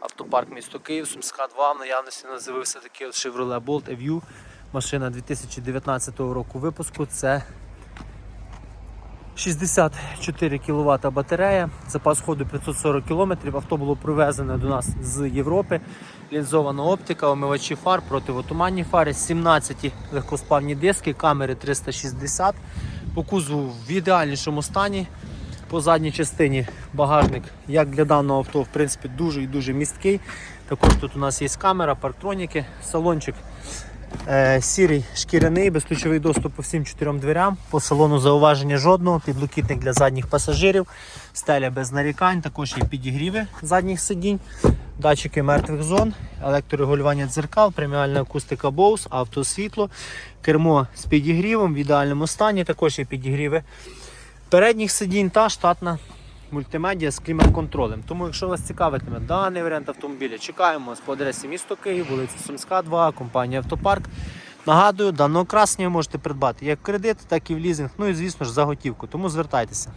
Автопарк місто Київ, Сумська 2. В наявності у нас з'явився такий от Chevrolet Bolt EVU. Машина 2019 року випуску. Це 64 кВт батарея, запас ходу 540 км. Авто було привезене до нас з Європи. Лінзована оптика, омивачі фар, противотуманні фари, 17 легкоспавні диски, камери 360. По кузову в ідеальнішому стані. По задній частині багажник, як для даного авто, в принципі, дуже і дуже місткий. Також тут у нас є камера, парктроніки, салончик Е, Сірий шкіряний, безключовий доступ по всім чотирьом дверям. По салону зауваження жодного, підлокітник для задніх пасажирів, стеля без нарікань, також є підігріви задніх сидінь, датчики мертвих зон, електрорегулювання дзеркал, преміальна акустика Bose, автосвітло, кермо з підігрівом в ідеальному стані, також є підігріви передніх сидінь та штатна мультимедіа з клімат-контролем. Тому, якщо вас цікавитиме даний варіант автомобіля, чекаємо по адресі місто Київ, вулиця Сумська, 2, компанія Автопарк. Нагадую, даного красення можете придбати як кредит, так і в лізинг, ну і звісно ж за готівку. Тому звертайтеся.